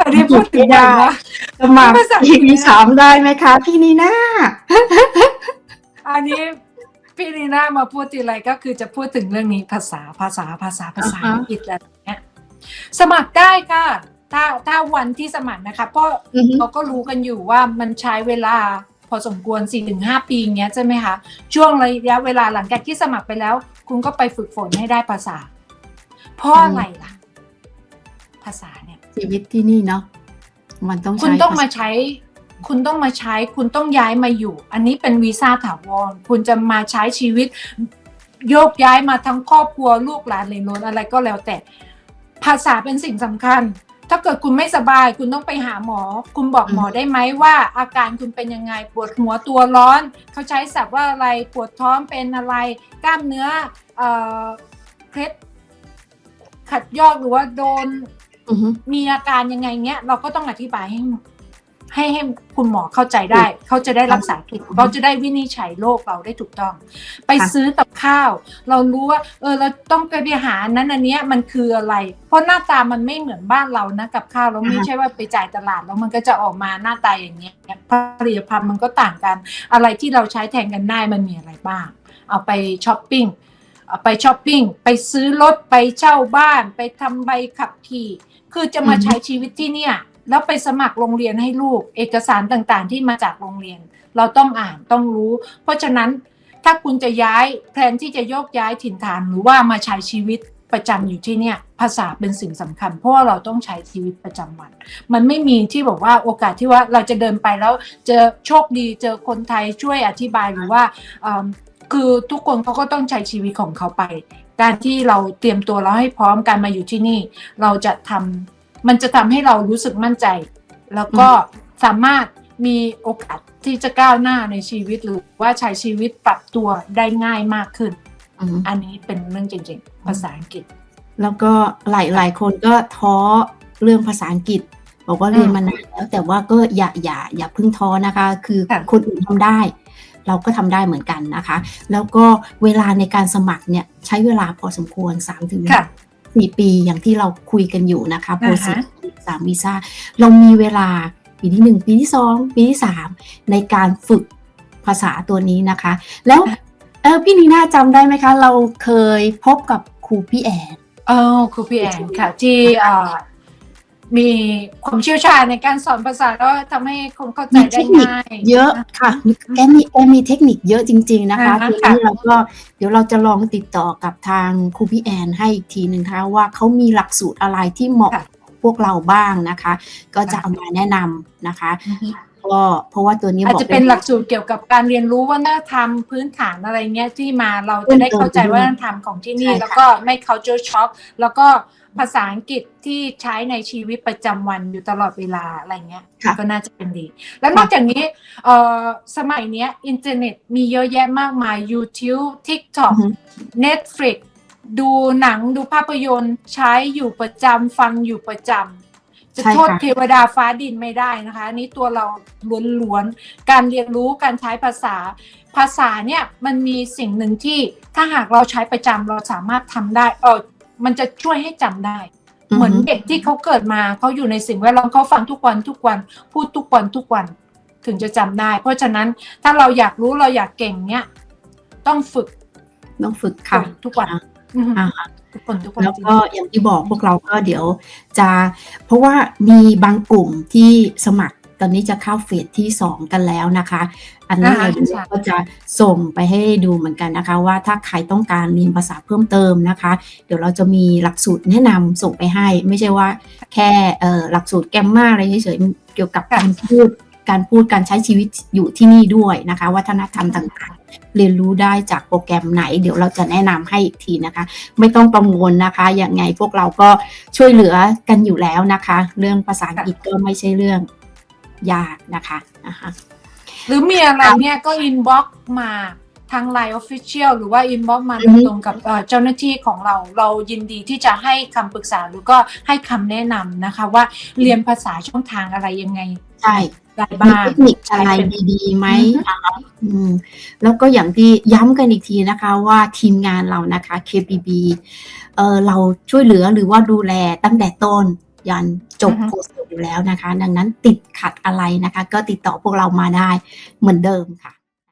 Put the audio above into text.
อันนี้พูดถึงได้ว่าสมัครภาษาอังกฤษอีพีสามได้ไหมคะ พี่นีน่า อันนี้พี่ลีน่ามาพูดทีไรก็คือจะพูดถึงเรื่องนี้ภาษาภาษาภาษาภาษาอังกฤษอะไรอย่างเงี้ยสมัครได้ค่ะ ถ้าถ้าวันที่สมัครนะคะเพราะเราก็รู้กันอยู่ว่ามันใช้เวลาพอสมควร 4-5 ปีอย่างเงี้ยใช่ไหมคะช่วงระยะเวลาหลังจากที่สมัครไปแล้ว คุณก็ไปฝึกฝนให้ได้ภาษาเพราะอะไรล่ะ ภาษาเนี่ยชีวิตที่นี่เนาะมันต้องคุณใช้ต้องมาภษใช้ คุณต้องมาใช้ คุณต้องย้ายมาอยู่ อันนี้เป็นวีซ่าถาวรคุณจะมาใช้ชีวิต โยกย้ายมาทั้งครอบครัวลูกหลานเลยล้นอะไรก็แล้วแต่ ภาษาเป็นสิ่งสำคัญ ถ้าเกิดคุณไม่สบาย คุณต้องไปหาหมอ คุณบอกหมอได้ไหมว่า อาการคุณเป็นยังไงปวดหัวตัวร้อน เขาใช้ศัพท์ว่าอะไรปวดท้องเป็นอะไร กล้ามเนื้อเอ่อเคล็ดขัดยอกหรือว่าโดนอือฮึ มีอาการยังไงเงี้ย เราก็ต้องอธิบายให้ให้ให้คุณหมอเข้าใจได้ เขาจะได้รักษาถูกเขาจะได้วินิจฉัยโรคเราได้ถูกต้อง ไปซื้อกับข้าว เรารู้ว่า เออเราต้องไปหาอันนั้นอันเนี้ยมันคืออะไร เพราะหน้าตามันไม่เหมือนบ้านเรานะกับข้าวเราไม่ใช่ว่าไปจ่ายตลาดแล้วมันก็จะออกมาหน้าตาอย่างเงี้ยผลิตภัณฑ์มันก็ต่างกัน อะไรที่เราใช้แทนกันได้มันมีอะไรบ้าง เอาไปช้อปปิ้งเอา ไปช้อปปิ้ง ไปซื้อรถ ไปเช่าบ้าน ไปทำใบขับขี่ คือจะมาใช้ชีวิตที่เนี่ย แล้วไปสมัครโรงเรียนให้ลูก เอกสารต่างๆ ที่มาจากโรงเรียน เราต้องอ่านต้องรู้ เพราะฉะนั้นถ้าคุณจะย้ายแทนที่จะโยกย้ายถิ่นฐานหรือว่ามาใช้ชีวิตประจำอยู่ที่เนี่ยภาษาเป็นสิ่งสำคัญ เพราะว่าเราต้องใช้ชีวิตประจำวัน มันไม่มีที่บอกว่าโอกาสที่ว่าเราจะเดินไปแล้วเจอโชคดีเจอคนไทยช่วยอธิบายหรือว่าเอิ่ม คือทุกคนเขาก็ต้องใช้ชีวิตของเขาไป การที่เราเตรียมตัวแล้วให้พร้อมการมาอยู่ที่นี่ เราจะทำมันจะทำให้เรารู้สึกมั่นใจ แล้วก็สามารถมีโอกาสที่จะก้าวหน้าในชีวิตหรือว่าใช้ชีวิตปรับตัวได้ง่ายมากขึ้นอือฮึอันนี้เป็นเรื่องจริงๆ ภาษาอังกฤษ แล้วก็หลายหลายคนก็ท้อเรื่องภาษาอังกฤษ บอกว่าเรียนมานานแล้วแต่ว่าก็อย่าอย่าอย่าเพิ่งท้อนะคะ คือค่ะคนอื่นทำได้ เราก็ทำได้เหมือนกันนะคะ แล้วก็เวลาในการสมัครเนี่ยใช้เวลาพอสมควร3ถึงค่ะสี่ปีอย่างที่เราคุยกันอยู่นะคะโปรเซสอ่าฮะสามวีซ่าเรามีเวลาปีที่หนึ่งปีที่สองปีที่สามในการฝึกภาษาตัวนี้นะคะ แล้วเออพี่นีน่าจำได้ไหมคะ เราเคยพบกับครูพี่แอนเออครูพี่แอนค่ะที่เอ่อ มีความเชี่ยวชาญในการสอนภาษาแล้วทำให้คนเข้าใจมีเทได้คนิคง่าย เยอะค่ะแกมีแกมีเทคนิคเยอะจริง ๆนะคะอ่าฮะทีนี้เราก็เดี๋ยวเราจะลองติดต่อกับทางครูพี่แอนให้อีกทีหนึ่งนะคะว่าเขามีหลักสูตรอะไรที่เหมาะค่ะพวกเราบ้างนะคะ ก็จะค่ะเอามาแนะนำนะคะ ก็เพราะว่าตัวนี้อาจบอกจะเป็นหลักสูตรเกี่ยวกับการเรียนรู้วัฒนธรรมพื้นฐานอะไรเงี้ยที่มาเราจะได้เข้าใจวัฒนธรรมของที่นี่ใช่ค่ะแล้วก็ไม่ culture shock แล้วก็ภาษาอังกฤษที่ใช้ในชีวิตประจำวันอยู่ตลอดเวลาอะไรเงี้ยค่ะก็น่าจะเป็นดี แล้วนอกจากนี้เอ่อสมัยเนี้ยอินเทอร์เน็ตมีเยอะแยะมากมาย YouTube อื TikTok อฮึ Netflix ดูหนังดูภาพยนตร์ใช้อยู่ประจำฟังอยู่ประจำ จะใช่โทษค่ะเทวดาฟ้าดินไม่ได้นะคะอันนี้ตัวเราล้วนๆ การเรียนรู้การใช้ภาษา ภาษาเนี่ยมันมีสิ่งหนึ่งที่ถ้าหากเราใช้ประจำเราสามารถทำได้เออมันจะช่วยให้จำได้ เหมือนเด็กที่เขาเกิดมาเขาอยู่ในสิ่งแวดล้อมเขาฟังทุกวันทุกวัน พูดทุกวันทุกวัน ถึงจะจำได้ เพราะฉะนั้นถ้าเราอยากรู้เราอยากเก่งเนี่ยต้องฝึกต้องฝึกค่ะทุกวันอ่าอือฮึอ่า ทุกคนทุกวันแล้วจริงก็อย่างที่บอกพวกเราก็เดี๋ยวจะเพราะว่ามีบางกลุ่มที่สมัครตอนนี้จะเข้าเฟสที่ 2 กันแล้วนะคะ อันนี้เราก็จะส่งไปให้ดูเหมือนกันนะคะ ว่าถ้าใครต้องการเรียนภาษาเพิ่มเติมนะคะ เดี๋ยวเราจะมีหลักสูตรแนะนำส่งไปให้ ไม่ใช่ว่าแค่เอ่อหลักสูตรแกมมาอะไรเฉยๆเกี่ยวกับการพูดการพูดการใช้ชีวิตอยู่ที่นี่ด้วยนะคะ วัฒนธรรมต่างๆ เรียนรู้ได้จากโปรแกรมไหน เดี๋ยวเราจะแนะนำให้อีกทีนะคะ ไม่ต้องกังวลนะคะอย่างไงพวกเราก็ช่วยเหลือกันอยู่แล้วนะคะ เรื่องภาษาอังกฤษก็ไม่ใช่เรื่องยากนะคะนะคะหรือมีอะไรเนี่ยก็อินบ็อกมา ทาง Line Official หรือว่าอินบ็อกมาอือฮึตรงๆกับเอ่อเจ้าหน้าที่ของเรา เรายินดีที่จะให้คำปรึกษาหรือก็ให้คำแนะนำนะคะว่าเรียนภาษาช่องทางอะไรยังไง ใช่ได้มีบ้างเทคนิคอะไรดีๆไหมอือฮึอ่าอืมแล้วก็อย่างที่ย้ำกันอีกทีนะคะว่าทีมงานเรานะคะ KPB เออเราช่วยเหลือหรือว่าดูแลตั้งแต่ต้นยันจบอือฮึโคร์สอยู่แล้วนะคะ ดังนั้นติดขัดอะไรนะคะ ก็ติดต่อพวกเรามาได้เหมือนเดิมค่ะ